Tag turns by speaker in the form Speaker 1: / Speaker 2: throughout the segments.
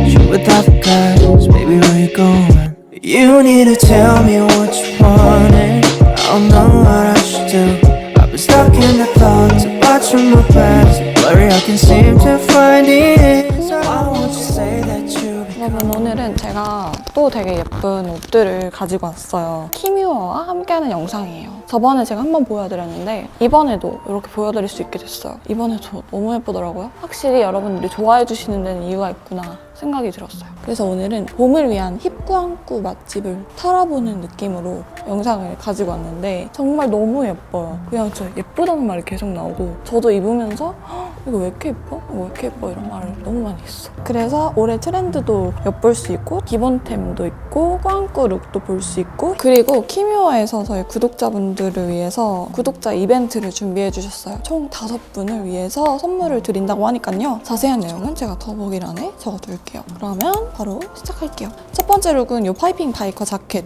Speaker 1: You with other guys, baby, where you going? You need to tell me what you wanted. I don't know what I should do. I've been stuck in the thoughts about you, my past. Blurry, I can seem to find it. Why won't you say that you
Speaker 2: 여러분 오늘은 제가 또 되게 예쁜 옷들을 가지고 왔어요. 키뮤어와 함께하는 영상이에요. 저번에 제가 한번 보여드렸는데 이번에도 이렇게 보여드릴 수 있게 됐어요. 이번에도 너무 예쁘더라고요. 확실히 여러분들이 좋아해 주시는 데는 이유가 있구나 생각이 들었어요. 그래서 오늘은 봄을 위한 힙구항구 맛집을 털어보는 느낌으로 영상을 가지고 왔는데 정말 너무 예뻐요. 그냥 저 예쁘다는 말이 계속 나오고 저도 입으면서 "헉, 이거 왜 이렇게 예뻐? 이거 왜 이렇게 예뻐? 이런 말을 너무 많이 했어. 그래서 올해 트렌드도 엿볼 수 있고 기본템도 있고 꾸안꾸 룩도 볼 수 있고 그리고 키뮤어에서 저희 구독자분들을 위해서 구독자 이벤트를 준비해 주셨어요. 총 다섯 분을 위해서 선물을 드린다고 하니까요. 자세한 내용은 제가 더보기란에 적어둘게요. 그러면 바로 시작할게요. 첫 번째 룩은 이 파이핑 바이커 자켓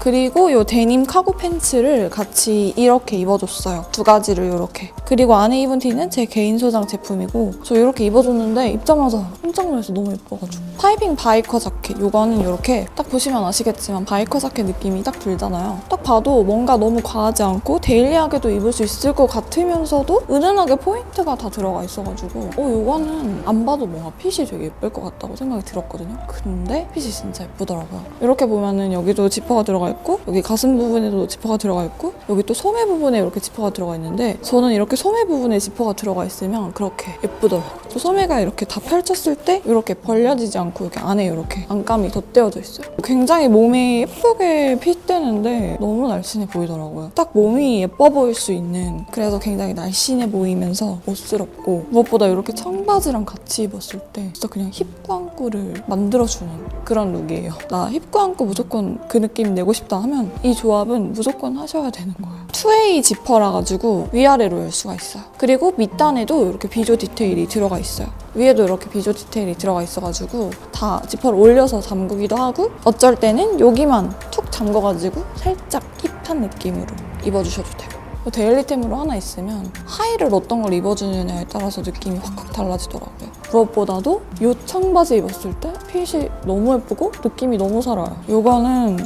Speaker 2: 그리고 이 데님 카고 팬츠를 같이 이렇게 입어줬어요. 두 가지를 이렇게. 그리고 안에 입은 티는 제 개인 소장 제품이고 저 이렇게 입어줬는데 입자마자 깜짝 놀라서 너무 예뻐가지고. 파이핑 바이커 자켓. 이거는 이렇게 딱 보시면 아시겠지만 바이커 자켓 느낌이 딱 들잖아요. 딱 봐도 뭔가 너무 과하지 않고 데일리하게도 입을 수 있을 것 같으면서도 은은하게 포인트가 다 들어가 있어가지고 어 이거는 안 봐도 뭔가 핏이 되게 예쁠 것 같다고 생각이 들었거든요. 근데 핏이 진짜 예쁘더라고요. 이렇게 보면은 여기도 지퍼가 들어가 있고 여기 가슴 부분에도 지퍼가 들어가 있고 여기 또 소매 부분에 이렇게 지퍼가 들어가 있는데 저는 이렇게 소매 부분에 지퍼가 들어가 있으면 그렇게 예쁘더라고요. 또 소매가 이렇게 다 펼쳤을 때 이렇게 벌려지지 않고 이렇게 안에 이렇게 안감이 덧대어져 있어요. 굉장히 몸이 예쁘게 핏되는데 너무 날씬해 보이더라고요. 딱 몸이 예뻐 보일 수 있는 그래서 굉장히 날씬해 보이면서 멋스럽고 무엇보다 이렇게 청바지랑 같이 입었을 때 진짜 그냥 힙구안구를 만들어주는 그런 룩이에요. 나 힙구안구 무조건 그 느낌 내고 싶다 하면 이 조합은 무조건 하셔야 되는 거예요. 투웨이 지퍼라 가지고 위아래로 열 수가 있어요. 그리고 밑단에도 이렇게 비조 디테일이 들어가 있어요. 위에도 이렇게 비조 디테일이 들어가 있어가지고 다 지퍼를 올려서 잠그기도 하고 어쩔 때는 여기만 툭 잠궈가지고 살짝 힙한 느낌으로 입어주셔도 되고 데일리템으로 하나 있으면 하의를 어떤 걸 입어주느냐에 따라서 느낌이 확확 달라지더라고요. 무엇보다도 이 청바지 입었을 때 핏이 너무 예쁘고 느낌이 너무 살아요. 이거는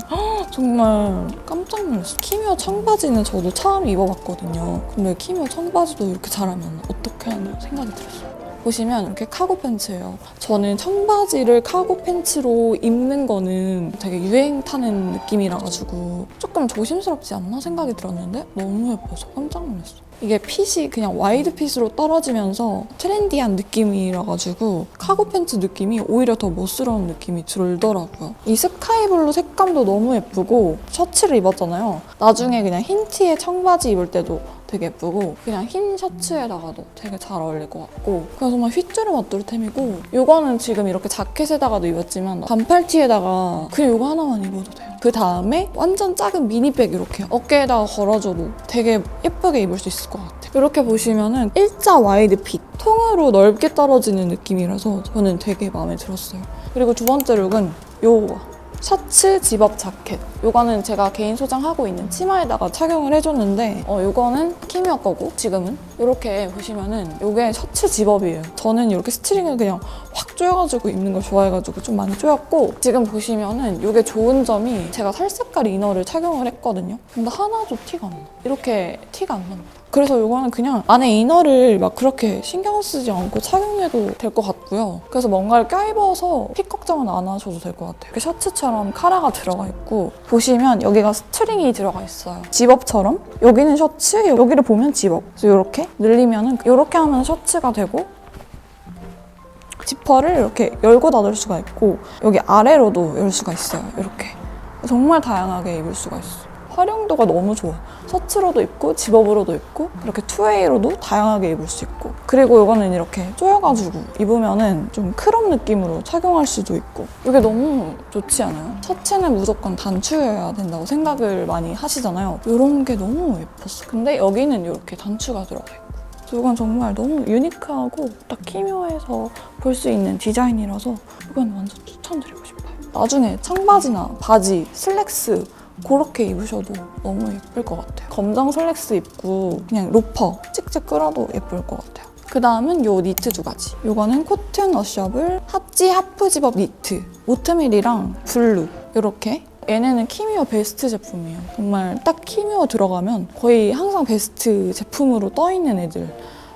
Speaker 2: 정말 깜짝 놀랐어요. 키미어 청바지는 저도 처음 입어봤거든요. 근데 키미어 청바지도 이렇게 잘하면 어떻게 하나 생각이 들었어요. 보시면 이렇게 카고 팬츠예요. 저는 청바지를 카고 팬츠로 입는 거는 되게 유행 타는 느낌이라 가지고 조금 조심스럽지 않나 생각이 들었는데 너무 예뻐서 깜짝 놀랐어요. 이게 핏이 그냥 와이드 핏으로 떨어지면서 트렌디한 느낌이라 가지고 카고 팬츠 느낌이 오히려 더 멋스러운 느낌이 들더라고요. 이 스카이블루 색감도 너무 예쁘고 셔츠를 입었잖아요. 나중에 그냥 흰 티에 청바지 입을 때도 되게 예쁘고 그냥 흰 셔츠에다가도 되게 잘 어울릴 것 같고 그냥 정말 휘뚜루 마뚜루 템이고 이거는 지금 이렇게 자켓에다가도 입었지만 반팔티에다가 그냥 이거 하나만 입어도 돼요. 그 다음에 완전 작은 미니백 이렇게 어깨에다가 걸어줘도 되게 예쁘게 입을 수 있을 것 같아요. 이렇게 보시면은 일자 와이드 핏 통으로 넓게 떨어지는 느낌이라서 저는 되게 마음에 들었어요. 그리고 두 번째 룩은 요거 셔츠 집업 자켓. 요거는 제가 개인 소장하고 있는 치마에다가 착용을 해줬는데 어 요거는 키미어 거고 지금은 이렇게 보시면은 요게 셔츠 집업이에요. 저는 이렇게 스트링을 그냥 확 조여가지고 입는 걸 좋아해가지고 좀 많이 조였고 지금 보시면은 요게 좋은 점이 제가 살 색깔 이너를 착용을 했거든요. 근데 하나도 티가 안 나. 이렇게 티가 안 납니다. 그래서 이거는 그냥 안에 이너를 막 그렇게 신경 쓰지 않고 착용해도 될 것 같고요. 그래서 뭔가를 껴입어서 핏 걱정은 안 하셔도 될 것 같아요. 셔츠처럼 카라가 들어가 있고 보시면 여기가 스트링이 들어가 있어요. 집업처럼 여기는 셔츠, 여기를 보면 집업. 그래서 이렇게 늘리면은 이렇게 하면 셔츠가 되고 지퍼를 이렇게 열고 닫을 수가 있고 여기 아래로도 열 수가 있어요. 이렇게 정말 다양하게 입을 수가 있어. 활용도가 너무 좋아. 셔츠로도 입고 집업으로도 입고 이렇게 투웨이로도 다양하게 입을 수 있고 그리고 이거는 이렇게 조여가지고 입으면은 좀 크롭 느낌으로 착용할 수도 있고 이게 너무 좋지 않아요? 셔츠는 무조건 단추여야 된다고 생각을 많이 하시잖아요. 이런 게 너무 예뻤어. 근데 여기는 이렇게 단추가 들어가 있고 이건 정말 너무 유니크하고 딱 키묘해서 볼 수 있는 디자인이라서 이건 완전 추천드리고 싶어요. 나중에 청바지나 바지, 슬랙스 그렇게 입으셔도 너무 예쁠 것 같아요. 검정 슬랙스 입고 그냥 로퍼 찍찍 끌어도 예쁠 것 같아요. 그 다음은 요 니트 두 가지. 요거는 코튼 워셔블 하지 하프 집업 니트. 오트밀이랑 블루. 요렇게. 얘네는 키미어 베스트 제품이에요. 정말 딱 키미어 들어가면 거의 항상 베스트 제품으로 떠있는 애들.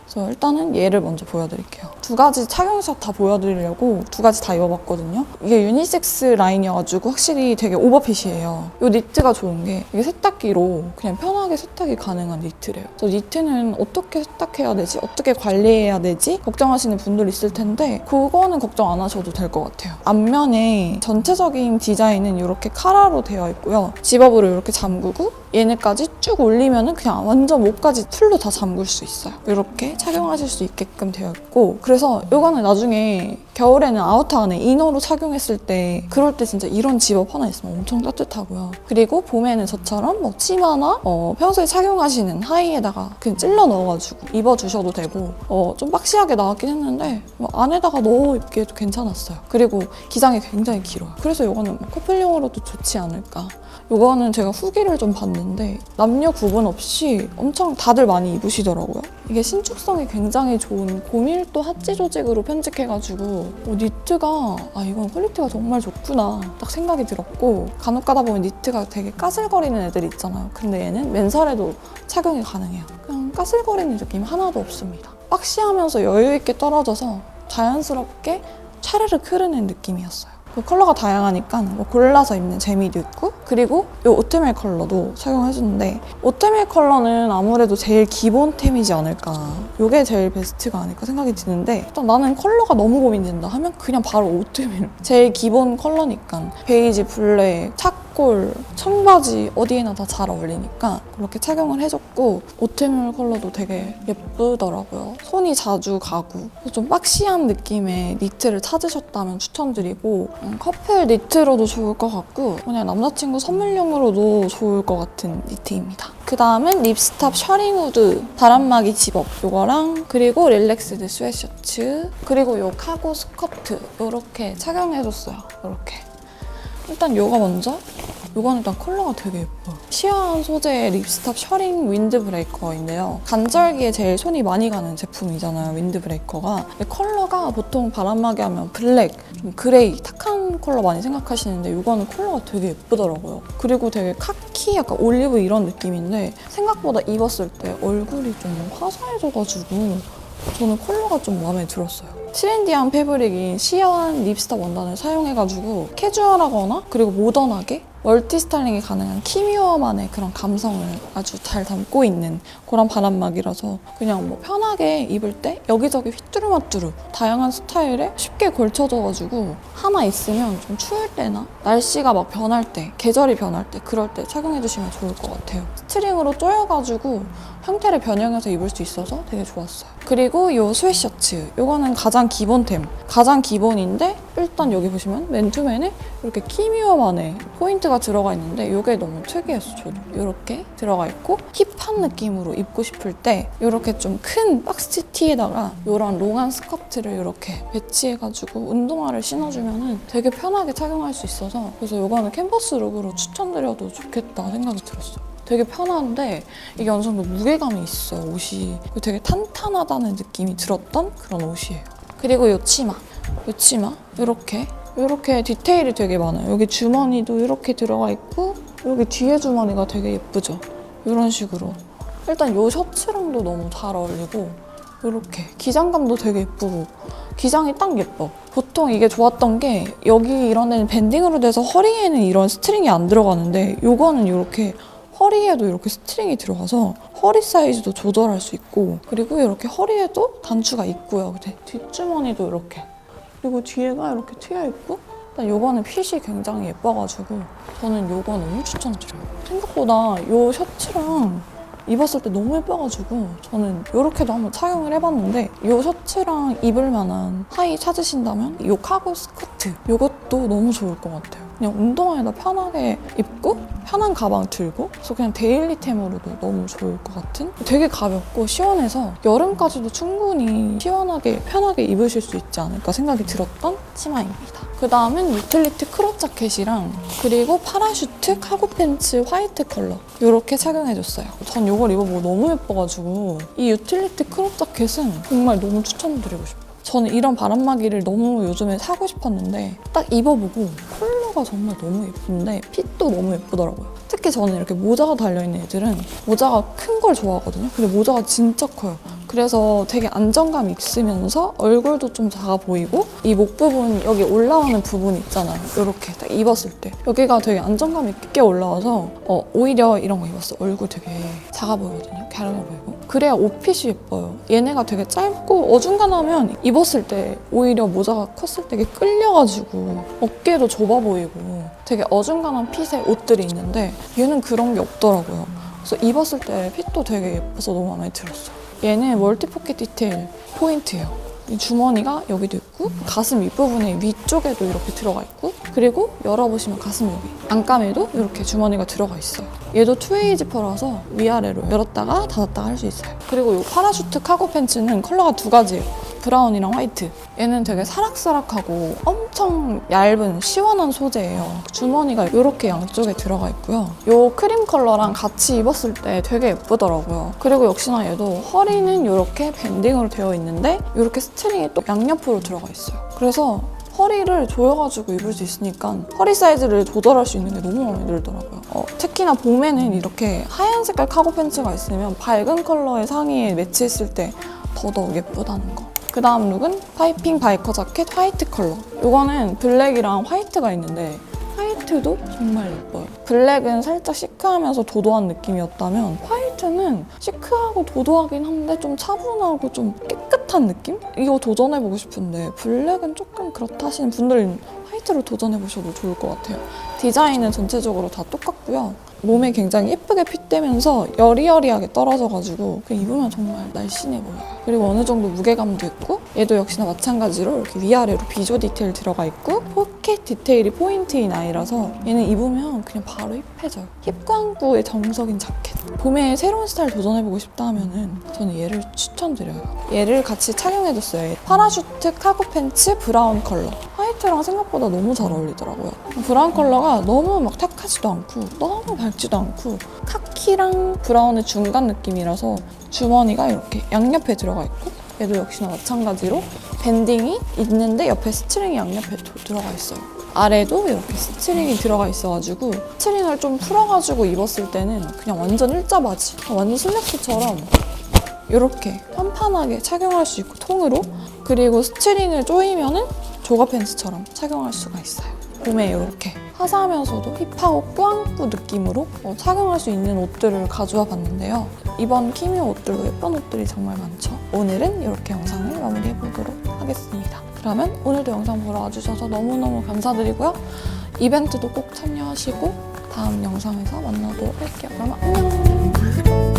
Speaker 2: 그래서 일단은 얘를 먼저 보여드릴게요. 두 가지 착용샷 다 보여드리려고 두 가지 다 입어봤거든요. 이게 유니섹스 라인이어가지고 확실히 되게 오버핏이에요. 이 니트가 좋은 게 이게 세탁기로 그냥 편하게 세탁이 가능한 니트래요. 그래서 니트는 어떻게 세탁해야 되지? 어떻게 관리해야 되지? 걱정하시는 분들 있을 텐데 그거는 걱정 안 하셔도 될 것 같아요. 앞면에 전체적인 디자인은 이렇게 카라로 되어 있고요. 집업으로 이렇게 잠그고 얘네까지 쭉 올리면은 그냥 완전 목까지 풀로 다 잠글 수 있어요. 이렇게 착용하실 수 있게끔 되어 있고 그래서 이거는 나중에 겨울에는 아우터 안에 이너로 착용했을 때 그럴 때 진짜 이런 집업 하나 있으면 엄청 따뜻하고요. 그리고 봄에는 저처럼 뭐 치마나 어, 평소에 착용하시는 하의에다가 그냥 찔러 넣어가지고 입어주셔도 되고 어, 좀 박시하게 나왔긴 했는데 뭐 안에다가 넣어 입기에도 괜찮았어요. 그리고 기장이 굉장히 길어요. 그래서 이거는 뭐 커플용으로도 좋지 않을까. 이거는 제가 후기를 좀 봤는데 남녀 구분 없이 엄청 다들 많이 입으시더라고요. 이게 신축성이 굉장히 좋은 고밀도 하지 조직으로 편집해가지고 어, 니트가 아 이건 퀄리티가 정말 좋구나 딱 생각이 들었고 간혹 가다 보면 니트가 되게 까슬거리는 애들이 있잖아요. 근데 얘는 맨살에도 착용이 가능해요. 그냥 까슬거리는 느낌 하나도 없습니다. 박시하면서 여유 있게 떨어져서 자연스럽게 차르르 흐르는 느낌이었어요. 그 컬러가 다양하니까 뭐 골라서 입는 재미도 있고 그리고 이 오트밀 컬러도 착용해주는데 오트밀 컬러는 아무래도 제일 기본템이지 않을까. 이게 제일 베스트가 아닐까 생각이 드는데 일단 나는 컬러가 너무 고민된다 하면 그냥 바로 오트밀. 제일 기본 컬러니까. 베이지, 블랙, 착 골, 청바지 어디에나 다 잘 어울리니까 그렇게 착용을 해줬고 오트밀 컬러도 되게 예쁘더라고요 손이 자주 가고 좀 박시한 느낌의 니트를 찾으셨다면 추천드리고 음, 커플 니트로도 좋을 것 같고 그냥 남자친구 선물용으로도 좋을 것 같은 니트입니다. 그 다음은 립스탑 셔링우드 바람막이 집업 요거랑 그리고 릴렉스드 스웨셔츠 그리고 요 카고 스커트 요렇게 착용해줬어요. 요렇게 일단 요거 먼저 요거는 일단 컬러가 되게 예뻐요. 시어한 소재의 립스탑 셔링 윈드 브레이커인데요. 간절기에 제일 손이 많이 가는 제품이잖아요, 윈드 브레이커가. 근데 컬러가 보통 바람막이 하면 블랙, 좀 그레이, 탁한 컬러 많이 생각하시는데 이거는 컬러가 되게 예쁘더라고요. 그리고 되게 카키, 약간 올리브 이런 느낌인데 생각보다 입었을 때 얼굴이 좀 화사해져가지고 저는 컬러가 좀 마음에 들었어요. 트렌디한 패브릭인 시어한 립스탑 원단을 사용해가지고 캐주얼하거나 그리고 모던하게 멀티 스타일링이 가능한 키미어만의 그런 감성을 아주 잘 담고 있는 그런 바람막이라서 그냥 뭐 편하게 입을 때 여기저기 휘뚜루마뚜루 다양한 스타일에 쉽게 걸쳐져가지고 하나 있으면 좀 추울 때나 날씨가 막 변할 때 계절이 변할 때 그럴 때 착용해주시면 좋을 것 같아요. 스트링으로 조여가지고 형태를 변형해서 입을 수 있어서 되게 좋았어요. 그리고 이 스웨셔츠 이거는 가장 기본템 가장 기본인데 일단 여기 보시면 맨투맨에 이렇게 키미어만의 포인트가 들어가 있는데 이게 너무 특이했어 저도 이렇게 들어가 있고 힙한 느낌으로 입고 싶을 때 이렇게 좀 큰 박스 티에다가 이런 롱한 스커트를 이렇게 배치해가지고 운동화를 신어주면 되게 편하게 착용할 수 있어서 그래서 이거는 캔버스 룩으로 추천드려도 좋겠다 생각이 들었어요. 되게 편한데 이게 어느 정도 무게감이 있어요 옷이. 되게 탄탄하다는 느낌이 들었던 그런 옷이에요. 그리고 이 치마. 이 치마? 이렇게. 이렇게 디테일이 되게 많아요. 여기 주머니도 이렇게 들어가 있고 여기 뒤에 주머니가 되게 예쁘죠? 이런 식으로. 일단 이 셔츠랑도 너무 잘 어울리고 이렇게. 기장감도 되게 예쁘고. 기장이 딱 예뻐. 보통 이게 좋았던 게 여기 이런 데는 밴딩으로 돼서 허리에는 이런 스트링이 안 들어가는데 요거는 이렇게 허리에도 이렇게 스트링이 들어가서 허리 사이즈도 조절할 수 있고 그리고 이렇게 허리에도 단추가 있고요. 뒷주머니도 이렇게 그리고 뒤에가 이렇게 트여 있고 일단 요거는 핏이 굉장히 예뻐가지고 저는 요거 너무 추천드려요. 생각보다 요 셔츠랑 입었을 때 너무 예뻐가지고 저는 이렇게도 한번 착용을 해봤는데 이 셔츠랑 입을 만한 하의 찾으신다면 이 카고 스커트 이것도 너무 좋을 것 같아요. 그냥 운동화에다 편하게 입고 편한 가방 들고 그래서 그냥 데일리템으로도 너무 좋을 것 같은 되게 가볍고 시원해서 여름까지도 충분히 시원하게 편하게 입으실 수 있지 않을까 생각이 들었던 치마입니다. 그 다음은 유틸리티 크롭 자켓이랑 그리고 파라슈트 카고 팬츠 화이트 컬러 이렇게 착용해줬어요. 전 이걸 입어보고 너무 예뻐가지고 이 유틸리티 크롭 자켓은 정말 너무 추천드리고 싶어요. 저는 이런 바람막이를 너무 요즘에 사고 싶었는데 딱 입어보고 컬러가 정말 너무 예쁜데 핏도 너무 예쁘더라고요. 특히 저는 이렇게 모자가 달려있는 애들은 모자가 큰 걸 좋아하거든요. 근데 모자가 진짜 커요. 그래서 되게 안정감 있으면서 얼굴도 좀 작아 보이고 이 목 부분 여기 올라오는 부분 있잖아요. 이렇게 딱 입었을 때 여기가 되게 안정감 있게 올라와서 어, 오히려 이런 거 입었어. 얼굴 되게 작아 보이거든요. 갸름해 보이고 그래야 옷핏이 예뻐요. 얘네가 되게 짧고 어중간하면 입었을 때 오히려 모자가 컸을 때 끌려가지고 어깨도 좁아 보이고 되게 어중간한 핏의 옷들이 있는데 얘는 그런 게 없더라고요. 그래서 입었을 때 핏도 되게 예뻐서 너무 마음에 들었어요. 얘는 멀티 포켓 디테일 포인트예요. 이 주머니가 여기도 있고 가슴 윗부분에 위쪽에도 이렇게 들어가 있고 그리고 열어보시면 가슴 여기 안감에도 이렇게 주머니가 들어가 있어요. 얘도 투웨이 지퍼라서 위아래로 열었다가 닫았다가 할 수 있어요. 그리고 이 파라슈트 카고 팬츠는 컬러가 두 가지예요. 브라운이랑 화이트. 얘는 되게 사락사락하고 엄청 얇은 시원한 소재예요. 주머니가 이렇게 양쪽에 들어가 있고요. 이 크림 컬러랑 같이 입었을 때 되게 예쁘더라고요. 그리고 역시나 얘도 허리는 이렇게 밴딩으로 되어 있는데 이렇게 스트링이 또 양옆으로 들어가 있어요. 그래서 허리를 조여가지고 입을 수 있으니까 허리 사이즈를 조절할 수 있는 게 너무 마음에 들더라고요. 어, 특히나 봄에는 이렇게 하얀 색깔 카고 팬츠가 있으면 밝은 컬러의 상의에 매치했을 때 더더욱 예쁘다는 거. 그 다음 룩은 파이핑 바이커 자켓 화이트 컬러. 이거는 블랙이랑 화이트가 있는데 화이트도 정말 예뻐요. 블랙은 살짝 시크하면서 도도한 느낌이었다면 화이트는 시크하고 도도하긴 한데 좀 차분하고 좀 깨끗한 느낌? 이거 도전해보고 싶은데 블랙은 조금 그렇다 하시는 분들은 화이트로 도전해보셔도 좋을 것 같아요. 디자인은 전체적으로 다 똑같고요. 몸에 굉장히 예쁘게 핏되면서 여리여리하게 떨어져가지고 그 입으면 정말 날씬해 보여요. 그리고 어느 정도 무게감도 있고 얘도 역시나 마찬가지로 이렇게 위아래로 비조 디테일 들어가 있고 포켓 디테일이 포인트인 아이라서 얘는 입으면 그냥 바로 힙해져요. 힙광구의 정석인 자켓. 봄에 새로운 스타일 도전해보고 싶다 하면은 저는 얘를 추천드려요. 얘를 같이 착용해줬어요. 파라슈트 카고 팬츠 브라운 컬러. 화이트랑 생각보다 너무 잘 어울리더라고요. 브라운 컬러가 너무 막 탁하지도 않고 너무 밝지도 않고 카키랑 브라운의 중간 느낌이라서 주머니가 이렇게 양옆에 들어가 있고 얘도 역시나 마찬가지로 밴딩이 있는데 옆에 스트링이 양옆에 도- 들어가 있어요. 아래도 이렇게 스트링이 들어가 있어가지고 스트링을 좀 풀어가지고 입었을 때는 그냥 완전 일자 바지, 완전 슬랙스처럼 이렇게 판판하게 착용할 수 있고 통으로 그리고 스트링을 조이면은 조가 팬츠처럼 착용할 수가 있어요. 봄에 이렇게 화사하면서도 힙하고 꾸안꾸 느낌으로 어, 착용할 수 있는 옷들을 가져와 봤는데요. 이번 키미 옷들도 예쁜 옷들이 정말 많죠. 오늘은 이렇게 영상을 마무리해 보도록 하겠습니다. 그러면 오늘도 영상 보러 와주셔서 너무너무 감사드리고요. 이벤트도 꼭 참여하시고 다음 영상에서 만나도록 할게요. 그럼 안녕!